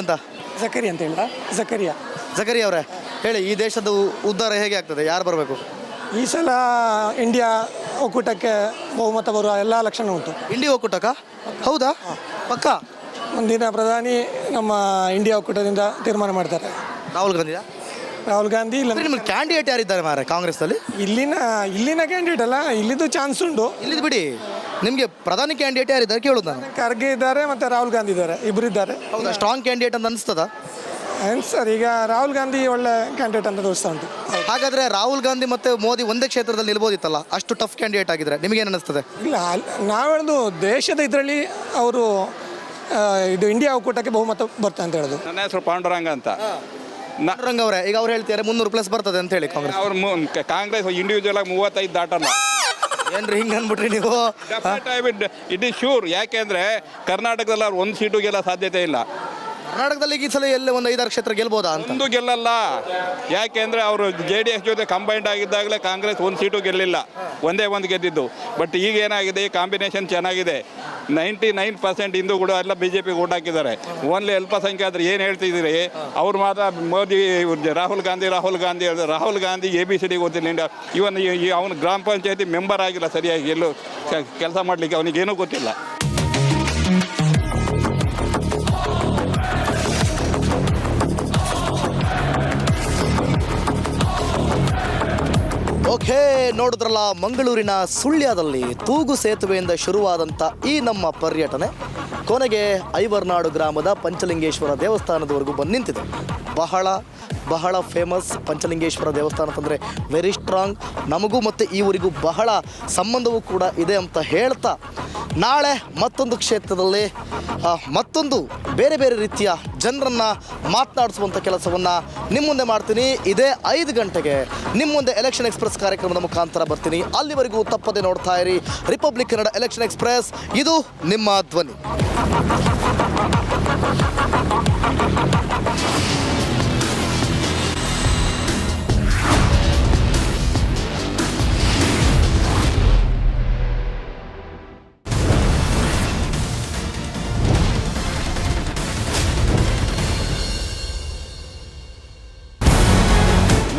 ಅಂತ ಜಕರಿ ಅಂತ ಹೇಳ? ಜಕರಿಯಾ? ಜಕರಿ ಅವರೇ ಹೇಳಿ ಈ ದೇಶದ ಉದ್ದಾರ ಉದ್ಧಾರ ಹೇಗೆ ಆಗ್ತದೆ? ಯಾರು ಬರಬೇಕು? ಈ ಸಲ ಇಂಡಿಯಾ ಒಕ್ಕೂಟಕ್ಕೆ ಬಹುಮತ ಬರುವ ಎಲ್ಲ ಲಕ್ಷಣ ಉಂಟು. ಇಂಡಿ ಒಕ್ಕೂಟಕ್ಕ? ಹೌದಾ? ಪಕ್ಕ? ಮುಂದಿನ ಪ್ರಧಾನಿ ನಮ್ಮ ಇಂಡಿಯಾ ಒಕ್ಕೂಟದಿಂದ ತೀರ್ಮಾನ ಮಾಡ್ತಾರೆ. ರಾಹುಲ್ ಗಾಂಧಿ ರಾಹುಲ್ ಗಾಂಧಿ ಇಲ್ಲ. ನಿಮ್ಮ ಕ್ಯಾಂಡಿಡೇಟ್ ಯಾರಿದ್ದಾರೆ ಕಾಂಗ್ರೆಸ್ ಅಲ್ಲಿ ಇಲ್ಲಿನ ಇಲ್ಲಿನ ಕ್ಯಾಂಡಿಡೇಟ್ ಅಲ್ಲ ಇಲ್ಲಿದ್ದು ಚಾನ್ಸ್ ಉಂಟು. ಇಲ್ಲಿದ್ ಬಿಡಿ. ನಿಮಗೆ ಪ್ರಧಾನಿ ಕ್ಯಾಂಡಿಡೇಟ್ ಯಾರಿದ್ದಾರೆ ಕೇಳೋದು ನಾನು. ಖರ್ಗೆ ಇದ್ದಾರೆ ಮತ್ತು ರಾಹುಲ್ ಗಾಂಧಿ ಇದ್ದಾರೆ ಇಬ್ಬರು ಇದ್ದಾರೆ. ಹೌದಾ ಸ್ಟ್ರಾಂಗ್ ಕ್ಯಾಂಡಿಡೇಟ್ ಅಂತ ಅನಿಸ್ತದ? ಏನು ಸರ್ ಈಗ ರಾಹುಲ್ ಗಾಂಧಿ ಒಳ್ಳೆ ಕ್ಯಾಂಡಿಡೇಟ್ ಅಂತ ತೋರಿಸ್ತಾ ಉಂಟು. ಹಾಗಾದ್ರೆ ರಾಹುಲ್ ಗಾಂಧಿ ಮತ್ತೆ ಮೋದಿ ಒಂದೇ ಕ್ಷೇತ್ರದಲ್ಲಿ ನಿಲ್ಬೋದಿತ್ತಲ್ಲ? ಅಷ್ಟು ಟಫ್ ಕ್ಯಾಂಡಿಡೇಟ್ ಆಗಿದ್ರೆ ನಿಮಗೇನು ಅನಿಸ್ತದೆ? ಇಲ್ಲ ನಾವೇಳ್ದು ನಾವು ಹೇಳೋದು ದೇಶದ ಇದರಲ್ಲಿ ಅವರು ಇದು ಇಂಡಿಯಾ ಒಕ್ಕೂಟಕ್ಕೆ ಬಹುಮತ ಬರ್ತಾ ಅಂತ ಹೇಳೋದು. ನನ್ನ ಹೆಸರು ಪಾಂಡುರಂಗ ಅಂತ. ರಂಗ ಅವರೇ ಈಗ ಅವ್ರು ಹೇಳ್ತಾರೆ ಮುನ್ನೂರು ಪ್ಲಸ್ ಬರ್ತದೆ ಅಂತ ಹೇಳಿ ಕಾಂಗ್ರೆಸ್. ಅವ್ರ ಕಾಂಗ್ರೆಸ್ ಇಂಡಿವಿಜುವಲ್ ಆಗಿ ಮೂವತ್ತೈದು ದಾಟಲ್ಲ. ಏನ್ರಿ ಹಿಂಗೆ ಅಂದ್ಬಿಟ್ರಿ ನೀವು? ಇಟ್ ಇಸ್ ಶೂರ್ ಯಾಕೆಂದ್ರೆ ಕರ್ನಾಟಕದಲ್ಲಿ ಅವ್ರು ಒಂದ್ ಸೀಟು ಗೆಲ್ಲ ಸಾಧ್ಯತೆ ಇಲ್ಲ. ಕರ್ನಾಟಕದಲ್ಲಿ ಈ ಸಲ ಎಲ್ಲ ಒಂದು ಐದಾರು ಕ್ಷೇತ್ರ ಗೆಲ್ಬೋದಾ ಅಂತ? ಒಂದು ಗೆಲ್ಲಲ್ಲ. ಯಾಕೆಂದ್ರೆ ಅವರು ಜೆ ಡಿ ಎಸ್ ಜೊತೆ ಕಂಬೈಂಡ್ ಆಗಿದ್ದಾಗಲೇ ಕಾಂಗ್ರೆಸ್ ಒಂದು ಸೀಟು ಗೆಲ್ಲಿಲ್ಲ. ಒಂದೇ ಒಂದು ಗೆದ್ದಿದ್ದು. ಬಟ್ ಈಗ ಏನಾಗಿದೆ, ಈ ಕಾಂಬಿನೇಷನ್ ಚೆನ್ನಾಗಿದೆ. ನೈಂಟಿ ನೈನ್ ಪರ್ಸೆಂಟ್ ಹಿಂದೂ ಕೂಡ ಎಲ್ಲ ಬಿ ಜೆ ಪಿ ಓಟ್ ಹಾಕಿದ್ದಾರೆ. ಓನ್ಲಿ ಆದರೆ ಏನು ಹೇಳ್ತಿದ್ದೀರಿ? ಅವ್ರು ಮಾತ್ರ Modi, Rahul Gandhi Rahul Gandhi. Rahul Gandhi A B C D ಗೊತ್ತಿಲ್ಲ ಇಂಡಿಯಾ ಇವನ್ ಅವನು ಗ್ರಾಮ ಪಂಚಾಯತಿ ಮೆಂಬರ್ ಆಗಿಲ್ಲ ಸರಿಯಾಗಿ. ಎಲ್ಲೂ ಕೆಲಸ ಮಾಡಲಿಕ್ಕೆ ಅವನಿಗೇನೂ ಗೊತ್ತಿಲ್ಲ. ಓಕೆ, ನೋಡಿದ್ರಲ್ಲ, ಮಂಗಳೂರಿನ ಸುಳ್ಯದಲ್ಲಿ ತೂಗು ಸೇತುವೆಯಿಂದ ಶುರುವಾದಂಥ ಈ ನಮ್ಮ ಪರ್ಯಟನೆ. ಕೊನೆಗೆ ಐವರ್ನಾಡು ಗ್ರಾಮದ ಪಂಚಲಿಂಗೇಶ್ವರ ದೇವಸ್ಥಾನದವರೆಗೂ ಬಂದು ನಿಂತಿದೆ. ಬಹಳ ಬಹಳ ಫೇಮಸ್ ಪಂಚಲಿಂಗೇಶ್ವರ ದೇವಸ್ಥಾನ ಅಂತಂದರೆ ವೆರಿ ಸ್ಟ್ರಾಂಗ್ ನಮಗೂ ಮತ್ತು ಈ ಊರಿಗೂ ಬಹಳ ಸಂಬಂಧವೂ ಕೂಡ ಇದೆ ಅಂತ ಹೇಳ್ತಾ ನಾಳೆ ಮತ್ತೊಂದು ಕ್ಷೇತ್ರದಲ್ಲಿ ಮತ್ತೊಂದು ಬೇರೆ ಬೇರೆ ರೀತಿಯ ಜನರನ್ನು ಮಾತನಾಡಿಸುವಂಥ ಕೆಲಸವನ್ನು ನಿಮ್ಮ ಮುಂದೆ ಮಾಡ್ತೀನಿ. ಇದೇ ಐದು ಗಂಟೆಗೆ ನಿಮ್ಮ ಮುಂದೆ ಎಲೆಕ್ಷನ್ ಎಕ್ಸ್ಪ್ರೆಸ್ ಕಾರ್ಯಕ್ರಮದ ಮುಖಾಂತರ ಬರ್ತೀನಿ. ಅಲ್ಲಿವರೆಗೂ ತಪ್ಪದೆ ನೋಡ್ತಾ ಇರಿ. ರಿಪಬ್ಲಿಕ್ ಕನ್ನಡ ಎಲೆಕ್ಷನ್ ಎಕ್ಸ್ಪ್ರೆಸ್ ಇದು ನಿಮ್ಮ ಧ್ವನಿ.